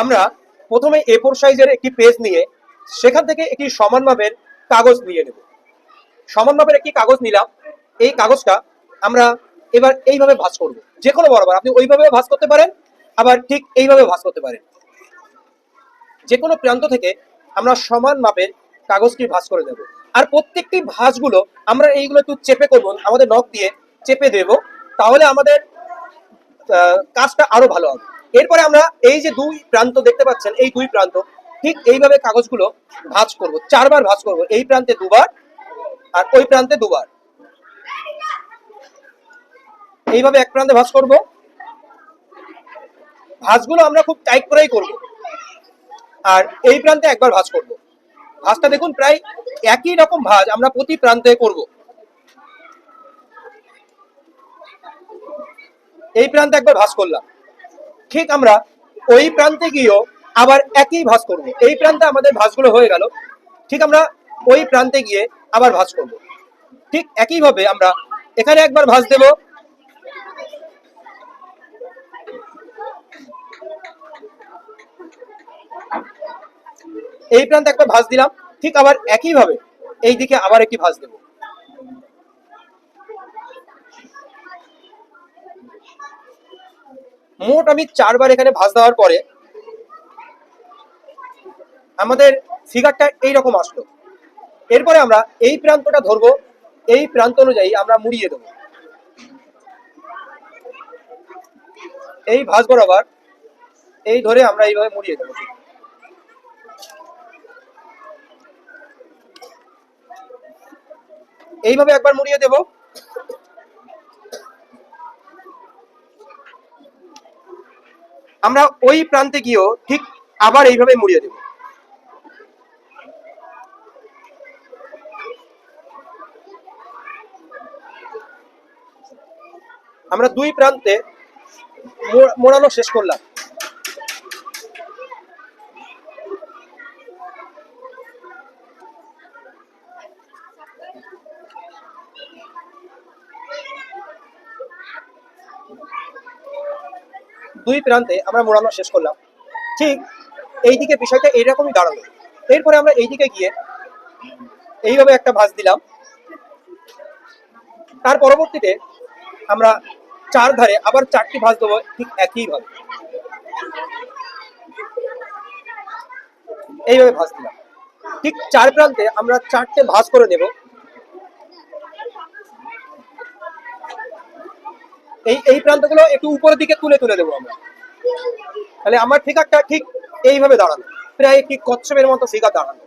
আমরা প্রথমে এ ফোর সাইজের একটি পেজ নিয়ে সেখান থেকে একটি সমান মাপের কাগজ নিয়ে নেব। সমান মাপের একটি কাগজ নিলাম। এই কাগজটা আমরা এবার এইভাবে ভাঁজ করব। যে কোনো বরাবর, আপনি ওইভাবে ভাঁজ করতে পারেন, আবার ঠিক এইভাবে ভাঁজ করতে পারেন। যে কোনো প্রান্ত থেকে আমরা সমান মাপের কাগজটি ভাঁজ করে দেব। আর প্রত্যেকটি ভাঁজগুলো আমরা এইগুলো একটু চেপে করব, আমাদের নখ দিয়ে চেপে দেব। তাহলে আমাদের কাজটা আরও ভালো হবে। এরপরে আমরা এই যে দুই প্রান্ত দেখতে পাচ্ছেন, এই দুই প্রান্ত, ঠিক এইভাবে কাগজগুলো ভাঁজ করব, চারবার ভাঁজ করব, এই প্রান্তে দুবার আর ওই প্রান্তে দুবার। এইভাবে এক প্রান্তে ভাঁজ করব। ভাঁজগুলো আমরা খুব টাইট করেই করব। আর এই প্রান্তে একবার ভাঁজ করব। ভাঁজটা দেখুন প্রায় একই রকম ভাঁজ আমরা প্রতি প্রান্তে করব। এই প্রান্তে একবার ভাঁজ করলাম। ঠিক আমরা ওই প্রান্তে গিয়েও আবার একই ভাঁজ করব। এই প্রান্তে আমাদের ভাঁজগুলো হয়ে গেল। ঠিক আমরা ওই প্রান্তে গিয়ে আবার ভাঁজ করব। ঠিক একইভাবে আমরা এখানে একবার ভাঁজ দেব। এই প্রান্তে একবার ভাঁজ দিলাম। ঠিক আবার একইভাবে এই দিকে আবার একটি ভাঁজ দেব। মোট আমি চারবার এখানে ভাঁজ দেওয়ার পরে আমাদের ফিগারটা এইরকম আসলো। এরপরে আমরা এই প্রান্তটা ধরবো, এই প্রান্ত অনুযায়ী আমরা মুড়িয়ে দেবো। এই ভাঁজ বরাবর, এই ধরে আমরা এইভাবে মুড়িয়ে দেবো। এইভাবে একবার মুড়িয়ে দেব। আমরা ওই প্রান্তে গিয়েও ঠিক আবার এইভাবে মুড়িয়ে দেব। আমরা দুই প্রান্তে মোড়ানো শেষ করলাম। দুই প্রান্তে আমরা মোড়ানো শেষ করলাম। ঠিক এইদিকে বিষয়টা এইরকমই দাঁড়াল। এরপরে আমরা এইদিকে গিয়ে এইভাবে একটা ভাঁজ দিলাম। তার পরবর্তীতে আমরা চার ধারে আবার চারটি ভাঁজ দেবো ঠিক একইভাবে। এইভাবে ভাঁজ দিলাম। ঠিক চার প্রান্তে আমরা চারটে ভাঁজ করে নেব। এই এই প্রান্তগুলো একটু উপরের দিকে তুলে তুলে দেবো আমরা। তাহলে আমার ফিগারটা ঠিক এইভাবে দাঁড়ানো প্রায় একটি কচ্ছপের মতো ফিগার দাঁড়ানো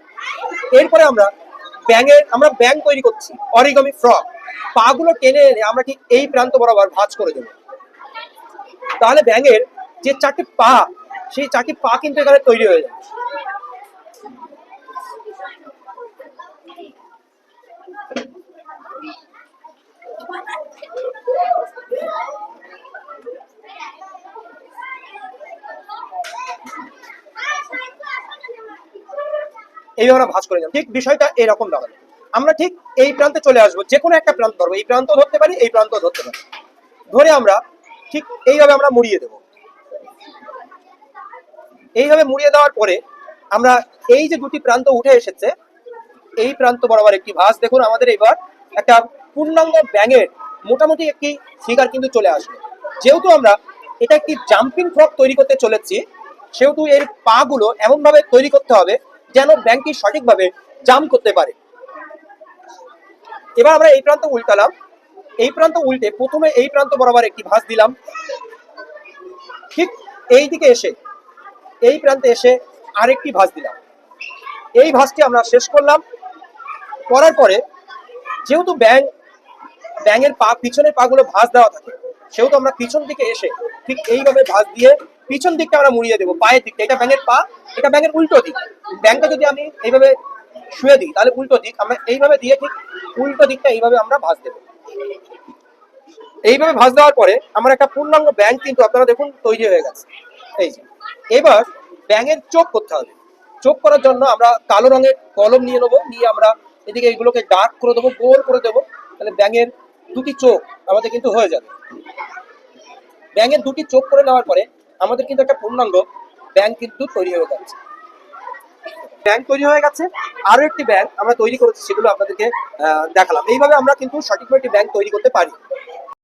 এরপরে আমরা ব্যাঙের, আমরা ব্যাং তৈরি করছি, অরিগমি ফ্রক পাগুলো টেনে এনে আমরা ঠিক এই প্রান্ত বরাবর ভাঁজ করে দেবো। তাহলে ব্যাঙের যে চারটি পা, সেই চারটি পা কিন্তু এখানে তৈরি হয়ে যাবে। এইভাবে আমরা ভাঁজ করে নিলাম। ঠিক বিষয়টা এরকম দাঁড়াবে আমরা ঠিক এই প্রান্তে চলে আসব যে কোনো একটা প্রান্ত ধরবো। এই প্রান্ত ধরতে পারি, এই প্রান্ত ধরতে পারি। ধরে আমরা ঠিক এইভাবে আমরা মুড়িয়ে দেব। এইভাবে মুড়িয়ে দেওয়ার পরে আমরা এই যে দুটি প্রান্ত উঠে এসেছে, এই প্রান্ত বরাবর একটি ভাঁজ। দেখুন, আমাদের এবার একটা পূর্ণাঙ্গ ব্যাঙের মোটামুটি একটি ফিগার কিন্তু চলে আসবে যেহেতু আমরা এটা একটি জাম্পিং ফ্রক তৈরি করতে চলেছি, সেহেতু এর পা গুলো এমন ভাবে তৈরি করতে হবে যেন ব্যাংকটি সঠিকভাবে জাম্প করতে পারে। এবার আমরা এই প্রান্ত উল্টালাম। এই প্রান্ত উল্টে প্রথমে এই প্রান্ত বরাবর একটি ভাঁজ দিলাম। ঠিক এই দিকে এসে, এই প্রান্তে এসে আরেকটি ভাঁজ দিলাম। এই ভাঁজটি আমরা শেষ করলাম। করার পরে যেহেতু ব্যাং ব্যাঙের পা, পিছনের পাগুলো ভাঁজ দেওয়া থাকে, সেহেতু আমরা পিছন দিকে এসে ঠিক এইভাবে ভাঁজ দিয়ে পিছন দিকটা আমরা মুড়িয়ে দেবো, পায়ের দিকটা, এটা ব্যাঙের পা, এটা ব্যাঙের উল্টো দিক। ব্যাংকটা যদি আমি এইভাবে শুয়ে দিই, তাহলে উল্টো দিক, আমরা এইভাবে দিয়ে ঠিক উল্টো দিকটা এইভাবে আমরা ভাঁজ দেবো। এইভাবে ভাঁজ দেওয়ার পরে আমার একটা পূর্ণাঙ্গ ব্যাংক কিন্তু আপনারা দেখুন তৈরি হয়ে গেছে। এই যে, এবার ব্যাঙের চোখ করতে হবে। চোখ করার জন্য আমরা কালো রঙের কলম নিয়ে নেব, নিয়ে আমরা এদিকে এগুলোকে ডার্ক করে দেবো, গোল করে দেবো, তাহলে ব্যাঙের দুটি চোখ আমাদের কিন্তু হয়ে যাবে। ব্যাঙের দুটি চোখ করে নেওয়ার পরে আমাদের কিন্তু একটা পূর্ণাঙ্গ ব্যাংক কিন্তু তৈরি হয়ে যাচ্ছে ব্যাংক তৈরি হয়ে গেছে। আরও একটি ব্যাংক আমরা তৈরি করেছি, সেগুলো আপনাদেরকে দেখালাম। এইভাবে আমরা কিন্তু সঠিকভাবে একটি ব্যাংক তৈরি করতে পারি।